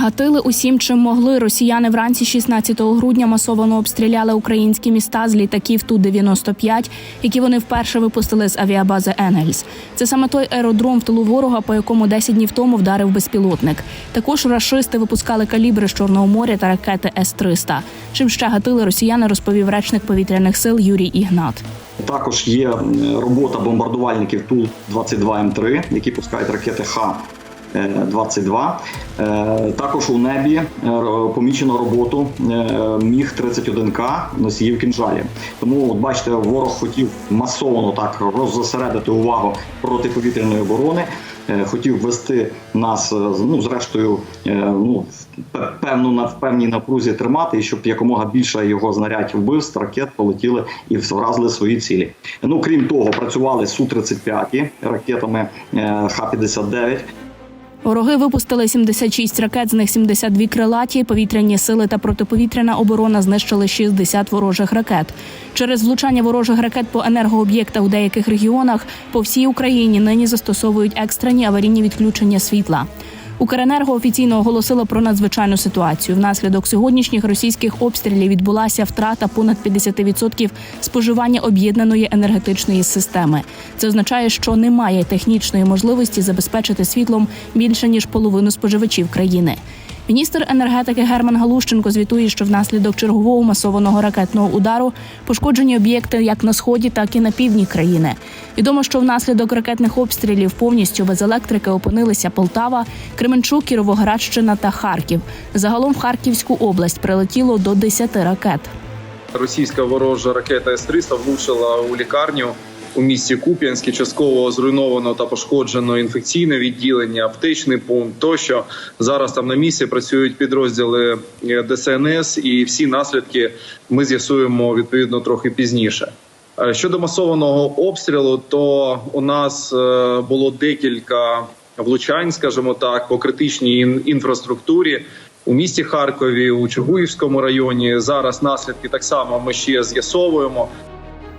Гатили усім, чим могли. Росіяни вранці 16 грудня масовано обстріляли українські міста з літаків Ту-95, які вони вперше випустили з авіабази Енгельс. Це саме той аеродром в тилу ворога, по якому 10 днів тому вдарив безпілотник. Також рашисти випускали калібри з Чорного моря та ракети С-300. Чим ще гатили росіяни, розповів речник повітряних сил Юрій Ігнат. Також є робота бомбардувальників Ту-22М3, які пускають ракети Х Е, е, також у небі е, помічено роботу міг 31 к носіїв кінжалі. Тому, от бачите, ворог хотів масово так роззасередити увагу протиповітряної оборони. Хотів вести нас, ну зрештою, ну певну на в певній напрузі тримати, і щоб якомога більше його знарядь вбивств, ракет полетіли і вразили свої цілі. Ну крім того, працювали су 35 ракетами Х-59. Вороги випустили 76 ракет, з них 72 крилаті. Повітряні сили та протиповітряна оборона знищили 60 ворожих ракет. Через влучання ворожих ракет по енергооб'єктах у деяких регіонах по всій Україні нині застосовують екстрені аварійні відключення світла. Укренерго офіційно оголосило про надзвичайну ситуацію. Внаслідок сьогоднішніх російських обстрілів відбулася втрата понад 50% споживання об'єднаної енергетичної системи. Це означає, що немає технічної можливості забезпечити світлом більше ніж половину споживачів країни. Міністр енергетики Герман Галущенко звітує, що внаслідок чергового масованого ракетного удару пошкоджені об'єкти як на сході, так і на півдні країни. Відомо, що внаслідок ракетних обстрілів повністю без електрики опинилися Полтава, Кременчук, Кіровоградщина та Харків. Загалом в Харківську область прилетіло до 10 ракет. Російська ворожа ракета С-300 влучила у лікарню у місті Куп'янське. Частково зруйновано та пошкоджено інфекційне відділення, аптечний пункт. Тощо зараз там на місці працюють підрозділи е, ДСНС, і всі наслідки ми з'ясуємо відповідно трохи пізніше. Е, Щодо масованого обстрілу, то у нас е, було декілька влучань, скажімо так, по критичній інфраструктурі. У місті Харкові, у Чугуївському районі зараз наслідки так само ми ще з'ясовуємо.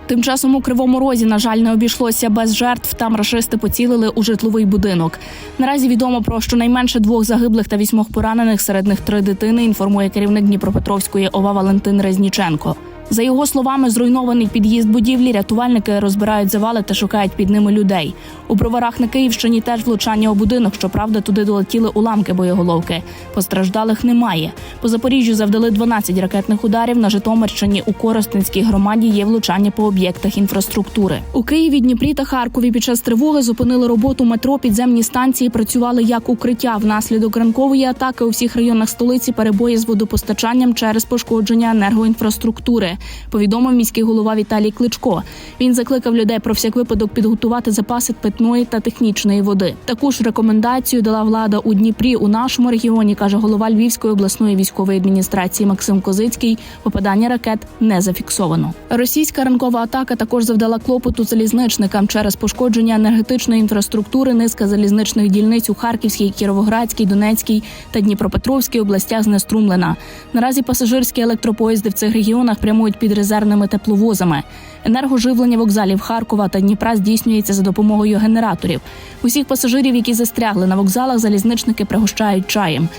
Тим часом у кривому розі, на жаль, не обійшлося без жертв. Там рашисти поцілили у житловий будинок. Наразі відомо про щонайменше двох загиблих та вісьмох поранених, серед них три дитини. Інформує керівник Дніпропетровської ОВА Валентин Резніченко. За його словами, зруйнований під'їзд будівлі рятувальники розбирають завали та шукають під ними людей. У броварах на Київщині теж влучання у будинок. Щоправда, туди долетіли уламки боєголовки. Постраждалих немає. По Запоріжжю завдали 12 ракетних ударів. На Житомирщині у Коростенській громаді є влучання по об'єктах інфраструктури. У Києві, Дніпрі та Харкові під час тривоги зупинили роботу метро. Підземні станції працювали як укриття. Внаслідок ранкової атаки у всіх районах столиці перебої з водопостачанням через пошкодження енергоінфраструктури. Повідомив міський голова Віталій Кличко. Він закликав людей про всяк випадок підготувати запаси питної та технічної води. Таку ж рекомендацію дала влада у Дніпрі у нашому регіоні, каже голова Львівської обласної військової адміністрації Максим Козицький. Попадання ракет не зафіксовано. Російська ранкова атака також завдала клопоту залізничникам через пошкодження енергетичної інфраструктури. Низка залізничних дільниць у Харківській, Кіровоградській, Донецькій та Дніпропетровській областях знеструмлена. Наразі пасажирські електропоїзди в цих регіонах прямують під резервними тепловозами. Енергоживлення вокзалів Харкова та Дніпра здійснюється за допомогою генераторів. Усіх пасажирів, які застрягли на вокзалах, залізничники пригощають чаєм.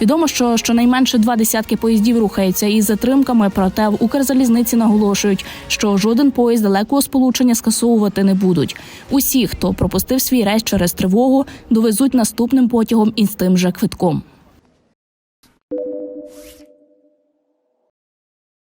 Відомо, що щонайменше два десятки поїздів рухаються із затримками, проте в Укрзалізниці наголошують, що жоден поїзд далекого сполучення скасовувати не будуть. Усі, хто пропустив свій рейс через тривогу, довезуть наступним потягом із тим же квитком.